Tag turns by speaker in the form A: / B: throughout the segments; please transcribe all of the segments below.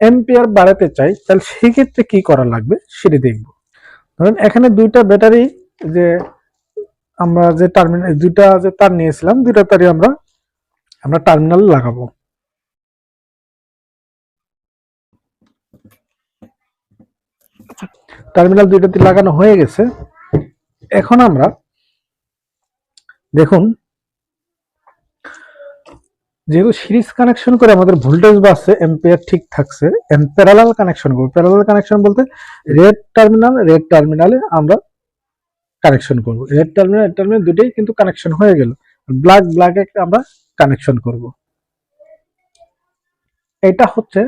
A: Ampere বাড়াতে চাই, তাহলে সেক্ষেত্রে কি করা লাগবে সেটি দেখব। ধরেন এখানে দুইটা ব্যাটারি যে আমরা যে টার্মিনাল দুইটা যে তার নিয়েছিলাম, দুইটা তারই আমরা আমরা টার্মিনাল লাগাবো। টার্মিনাল দুইটাতে লাগানো হয়ে গেছে। এখন আমরা দেখুন যেহেতু সিরিজ কানেকশন করে আমাদের ভোল্টেজ বাড়ছে এম্পিয়ার ঠিক থাকছে। প্যারালাল কানেকশন করব। প্যারালাল কানেকশন বলতে রেড টার্মিনাল রেড টার্মিনালে আমরা কানেকশন করব। রেড টার্মিনাল রেড টার্মিনাল দুটোই কিন্তু কানেকশন হয়ে গেল। ব্ল্যাক ব্ল্যাকে আমরা কানেকশন করব। এটা হচ্ছে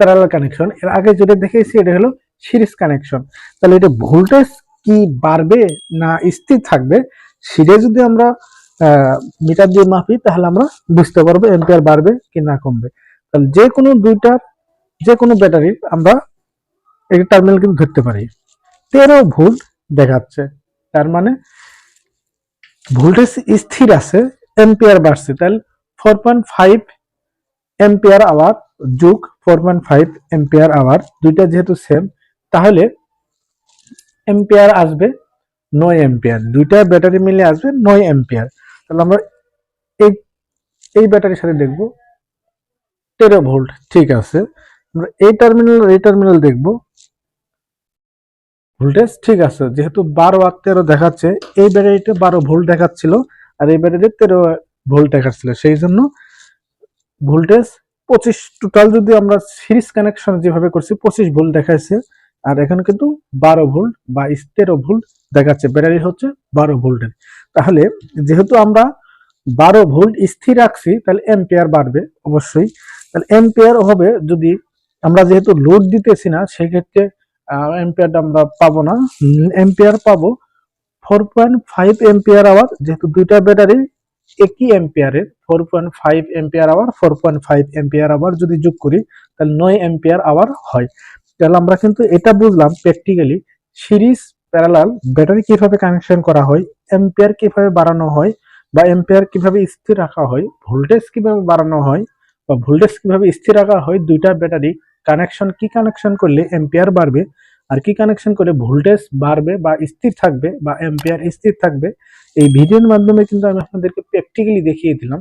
A: প্যারালাল কানেকশন এর আগে যেটা দেখেছি এটা হলো সিরিজ কানেকশন তাহলে এটা ভোল্টেজ কি বাড়বে না স্থির থাকবে, সেটা যদি আমরা মিটার দিয়ে মাপি, তাহলে আমরা বুঝতে পারব এম্পিয়ার বাড়বে কি না কমবে। তাহলে যে কোনো দুইটার, যে কোনো ব্যাটারির আমরা এই টার্মিনাল কিন্তু ধরতে পারি। তেরো ভোল্ট দেখাচ্ছে। তার মানে ভোল্টেজ স্থির আছে এম্পিয়ার বাড়ছে। তাহলে four point five ampere hour যুগ four point five ampere hour দুইটা যেহেতু সেম তাহলে এম্পিয়ার আসবে নয় এম্পিয়ার দুইটা ব্যাটারি মিলে আসবে নয় এম্পিয়ার তাহলে আমরা এই এই ব্যাটারির সাথে দেখব। তেরো ভোল্ট, ঠিক আছে। আমরা এই টার্মিনাল এই টার্মিনাল দেখব। ভোল্টেজ, ঠিক আছে। যেহেতু বারো আর তেরো দেখাচ্ছে, এই ব্যাটারিতে বারো ভোল্ট দেখাচ্ছিল, আর এই ব্যাটারিতে তেরো ভোল্ট দেখাচ্ছিল। সেই জন্য ভোল্টেজ পঁচিশ, টোটাল যদি আমরা সিরিজ কানেকশন যেভাবে করছি, পঁচিশ ভোল্ট দেখাচ্ছে আর এখানে কিন্তু বারো ভোল্ট বা তেরো ভোল্ট দেখাচ্ছে। ব্যাটারি হচ্ছে বারো ভোল্টের। তাহলে যেহেতু আমরা বারো ভোল্ট স্থির রাখছি, তাহলে এম্পিয়ার বাড়বে অবশ্যই। তাহলে এম্পিয়ার হবে যদি আমরা যেহেতু লোড দিতেছি না, সেক্ষেত্রে এম্পিয়ারটা আমরা পাবো না। এম্পিয়ার পাবো four point five ampere hour যেহেতু দুইটা ব্যাটারি একই এম্পিয়ারের four point five ampere hour four point five ampere hour যদি যোগ করি, তাহলে নয় এম্পিয়ার আওয়ার হয়। তাহলে আমরা কিন্তু এটা বুঝলাম প্র্যাকটিক্যালি সিরিজ প্যারালাল ব্যাটারি কীভাবে কানেকশন করা হয় এম্পিয়ার কীভাবে বাড়ানো হয় বা এম্পিয়ার কীভাবে স্থির রাখা হয় ভোল্টেজ কীভাবে বাড়ানো হয় বা ভোল্টেজ কীভাবে স্থির রাখা হয়, দুইটা ব্যাটারি কানেকশন কি কানেকশন করলে এম্পিয়ার বাড়বে আর কি কানেকশন করলে ভোল্টেজ বাড়বে বা স্থির থাকবে বা এম্পিয়ার স্থির থাকবে, এই ভিডিওর মাধ্যমে কিন্তু আমি আপনাদেরকে প্র্যাকটিক্যালি দেখিয়ে দিলাম।